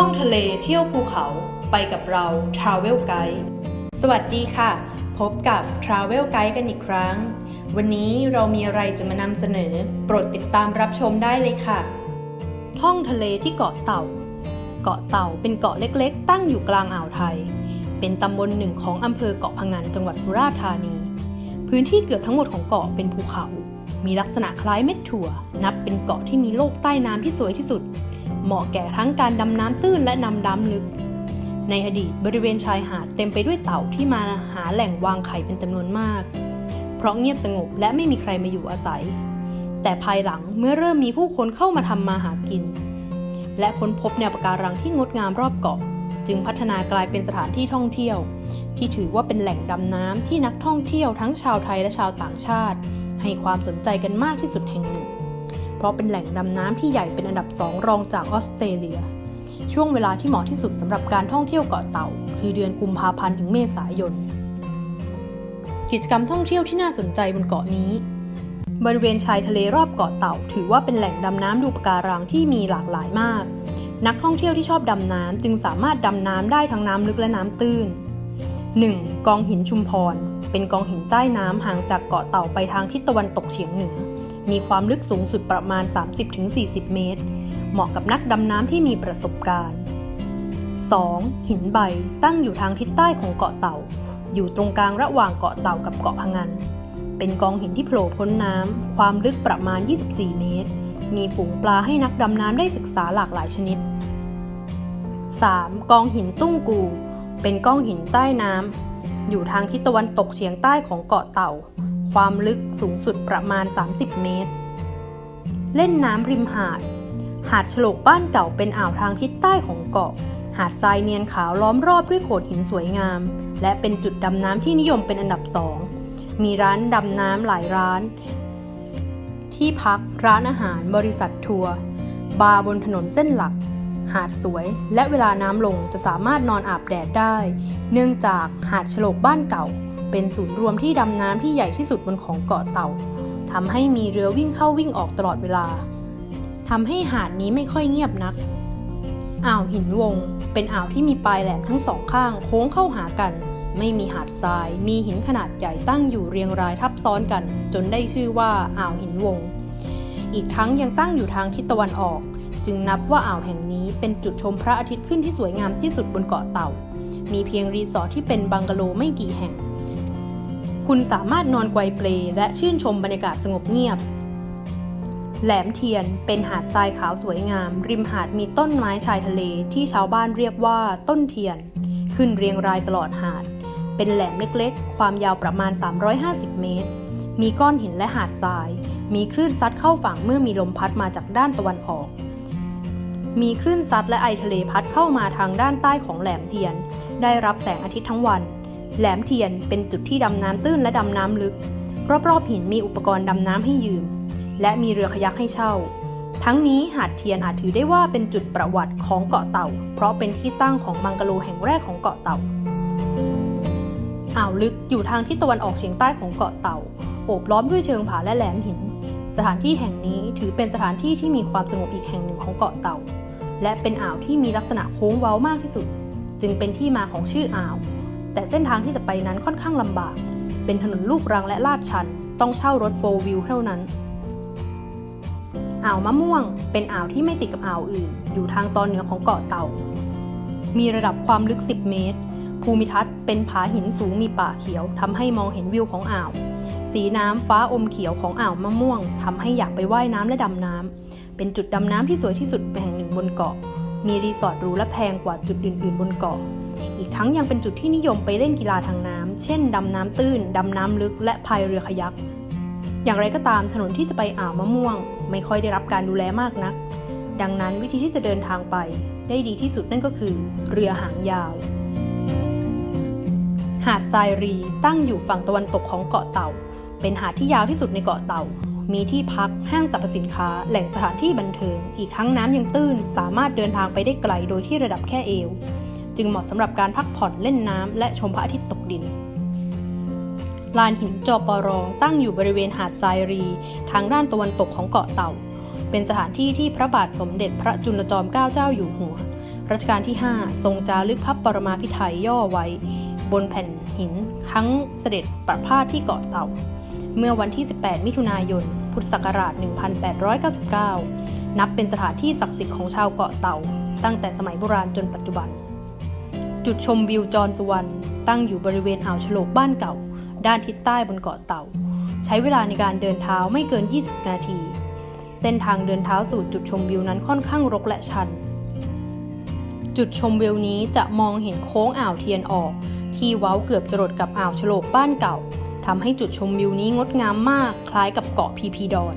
ท่องทะเลเที่ยวภูเขาไปกับเรา Travel Guide สวัสดีค่ะ พบกับ Travel Guide กันอีกครั้ง วันนี้เรามีอะไรจะมานำเสนอ โปรดติดตามรับชมได้เลยค่ะ ท่องทะเลที่เกาะเต่า เกาะเต่าเป็นเกาะเล็กๆ ตั้งอยู่กลางอ่าวไทย เป็นตำบลหนึ่งของอำเภอเกาะพะงันจังหวัดสุราษฎร์ธานี พื้นที่เกือบทั้งหมดของเกาะเป็นภูเขา มีลักษณะคล้ายเม็ดถั่ว นับเป็นเกาะที่มีโลกใต้น้ำที่สวยที่สุด เหมาะแก่ทั้งการดำน้ำตื้นและนำน้ำลึก ในอดีตบริเวณชายหาดเต็มไปด้วยเต่าที่มาหาแหล่งวางไข่เป็นจำนวนมาก เพราะเงียบสงบและไม่มีใครมาอยู่อาศัย แต่ภายหลังเมื่อเริ่มมีผู้คนเข้ามาทำมาหากิน และค้นพบแนวปะการังที่งดงามรอบเกาะ จึงพัฒนากลายเป็นสถานที่ท่องเที่ยว ที่ถือว่าเป็นแหล่งดำน้ำที่นักท่องเที่ยวทั้งชาวไทยและชาวต่างชาติ ให้ความสนใจกันมากที่สุดแห่งหนึ่ง เพราะเป็นแหล่งดำน้ำที่ใหญ่เป็นอันดับสองรองจากออสเตรเลีย ช่วงเวลาที่เหมาะที่สุดสำหรับการท่องเที่ยวเกาะเต่า คือเดือนกุมภาพันธ์ถึงเมษายน กิจกรรมท่องเที่ยวที่น่าสนใจบนเกาะนี้ บริเวณชายทะเลรอบเกาะเต่า ถือว่าเป็นแหล่งดำน้ำดูปะการังที่มีหลากหลายมาก นักท่องเที่ยวที่ชอบดำน้ำจึงสามารถดำน้ำได้ทั้งน้ำลึกและน้ำตื้น 1. กองหินชุมพร เป็นกองหินใต้น้ำห่างจากเกาะเต่าไปทางทิศตะวันตกเฉียงเหนือ มีความลึกสูงสุดประมาณ 30-40 เมตร เหมาะกับนักดำน้ำที่มีประสบการณ์ 2. หินใบตั้งอยู่ทางทิศใต้ของเกาะเต่า อยู่ตรงกลางระหว่างเกาะเต่ากับเกาะพะงัน เป็นกองหินที่โผล่พ้นน้ำ ความลึกประมาณ 24 เมตร มีฝูงปลาให้นักดำน้ำได้ศึกษาหลากหลายชนิด 3. กองหินตุ้งกู เป็นก้องหินใต้น้ำ อยู่ทางทิศตะวันตกเฉียงใต้ของเกาะเต่า ความลึกสูงสุดประมาณ 30 เมตร เล่นน้ำริมหาด หาดฉลกบ้านเก่าเป็นอ่าวทางทิศใต้ของเกาะ หาดทรายเนียนขาวล้อมรอบด้วยโขดหินสวยงาม และเป็นจุดดำน้ำที่นิยมเป็นอันดับสอง มีร้านดำน้ำหลายร้าน ที่พักร้านอาหารบริษัททัวร์บาร์บนถนนเส้นหลัก หาดสวย และเวลาน้ำลงจะสามารถนอนอาบแดดได้ เนื่องจากหาดฉลกบ้านเก่า เป็นศูนย์รวมที่ดำน้ำที่ใหญ่ที่สุดบนของเกาะเต่าทำให้มีเรือวิ่งเข้าวิ่งออกตลอดเวลาทำให้หาดนี้ไม่ค่อยเงียบนัก อ่าวหินวง เป็นอ่าวที่มีปลายแหลมทั้งสองข้างโค้งเข้าหากัน ไม่มีหาดทราย มีหินขนาดใหญ่ตั้งอยู่เรียงรายทับซ้อนกัน จนได้ชื่อว่าอ่าวหินวง อีกทั้งยังตั้งอยู่ทางทิศตะวันออก จึงนับว่าอ่าวแห่งนี้เป็นจุดชมพระอาทิตย์ขึ้นที่สวยงามที่สุดบนเกาะเต่า มีเพียงรีสอร์ทที่เป็นบังกะโลไม่กี่แห่ง คุณสามารถนอนไกวเปลและชื่นชมบรรยากาศสงบเงียบ แหลมเทียนเป็นหาดทรายขาวสวยงาม ริมหาดมีต้นไม้ชายทะเลที่ชาวบ้านเรียกว่าต้นเทียน ขึ้นเรียงรายตลอดหาด เป็นแหลมเล็กๆ ความยาวประมาณ 350 เมตร มีก้อนหินและหาดทราย มีคลื่นซัดเข้าฝั่งเมื่อมีลมพัดมาจากด้านตะวันออก มีคลื่นซัดและไอทะเลพัดเข้ามาทางด้านใต้ของแหลมเทียน ได้รับแสงอาทิตย์ทั้งวัน แหลมเทียนเป็นจุดที่ดำน้ำตื้นและดำน้ำลึก รอบๆหินมีอุปกรณ์ดำน้ำให้ยืม และมีเรือขยักให้เช่า ทั้งนี้หาดเทียนอาจถือได้ว่าเป็นจุดประวัติของเกาะเต่า เพราะเป็นที่ตั้งของบังกะโลแห่งแรกของเกาะเต่าอ่าวลึกอยู่ทางทิศตะวันออกเฉียงใต้ของเกาะเต่า โอบล้อมด้วยเชิงผาและแหลมหิน สถานที่แห่งนี้ถือเป็นสถานที่ที่มีความสงบอีกแห่งหนึ่งของเกาะเต่า และเป็นอ่าวที่มีลักษณะโค้งเว้ามากที่สุด จึงเป็นที่มาของชื่ออ่าว แต่เส้นทางที่จะไปนั้นค่อนข้างลำบาก เป็นถนนลูกรังและลาดชัน ต้องเช่ารถโฟล์วิวเท่านั้น อ่าวมะม่วง เป็นอ่าวที่ไม่ติดกับอ่าวอื่น อยู่ทางตอนเหนือของเกาะเต่า มีระดับความลึก 10 เมตร ภูมิทัศน์เป็นผาหินสูงมีป่าเขียวทำให้มองเห็นวิวของอ่าว สีน้ำฟ้าอมเขียวของอ่าวมะม่วงทำให้อยากไปว่ายน้ำและดำน้ำ เป็นจุดดำน้ำที่สวยที่สุดแห่งหนึ่งบนเกาะ มีรีสอร์ทหรูและแพงกว่าจุดอื่น ๆ บนเกาะ อีกทั้งยังเป็นจุดที่นิยมไปเล่นกีฬาทางน้ำ เช่น ดำน้ำตื้น ดำน้ำลึก และพายเรือคายัก อย่างไรก็ตามถนนที่จะไปอ่าวมะม่วง ไม่ค่อยได้รับการดูแลมากนัก ดังนั้นวิธีที่จะเดินทางไปได้ดีที่สุดนั่นก็คือ เรือหางยาว หาดทรายรีตั้งอยู่ฝั่งตะวันตกของเกาะเต่า เป็นหาดที่ยาวที่สุดในเกาะเต่า มีที่พักห้างสรรพสินค้า แหล่งสถานที่บันเทิง อีกทั้งน้ำยังตื้น สามารถเดินทางไปได้ไกลโดยที่ระดับแค่เอว จึงเหมาะสำหรับการพักผ่อนเล่นน้ำและชมพระอาทิตย์ตกดิน ลานหินจอปรตั้งอยู่บริเวณหาดทรายรี ทางด้านตะวันตกของเกาะเต่า เป็นสถานที่ที่พระบาทสมเด็จพระจุลจอมเกล้าเจ้าอยู่หัว รัชกาลที่ 5 ทรงจารึกพระปรมาภิไธยย่อไว้ บนแผ่นหินครั้งเสด็จประพาสที่เกาะเต่า เมื่อวันที่ 18 มิถุนายน พุทธศักราช 1899 นับเป็นสถานที่ศักดิ์สิทธิ์ของชาวเกาะเต่า ตั้งแต่สมัยโบราณจนปัจจุบัน จุดชมวิวจรสุวรรณตั้งอยู่บริเวณอ่าวฉลกบ้านเก่า ด้านทิศใต้บนเกาะเต่า ใช้เวลาในการเดินเท้าไม่เกิน 20 นาที เส้นทางเดินเท้าสู่จุดชมวิวนั้นค่อนข้างรกและชัน จุดชมวิวนี้จะมองเห็นโค้งอ่าวเทียนออก ที่เว้าเกือบจะรดกับอ่าวฉลกบ้านเก่าทำให้จุดชมวิวนี้งดงามมากคล้ายกับเกาะพีพีดอน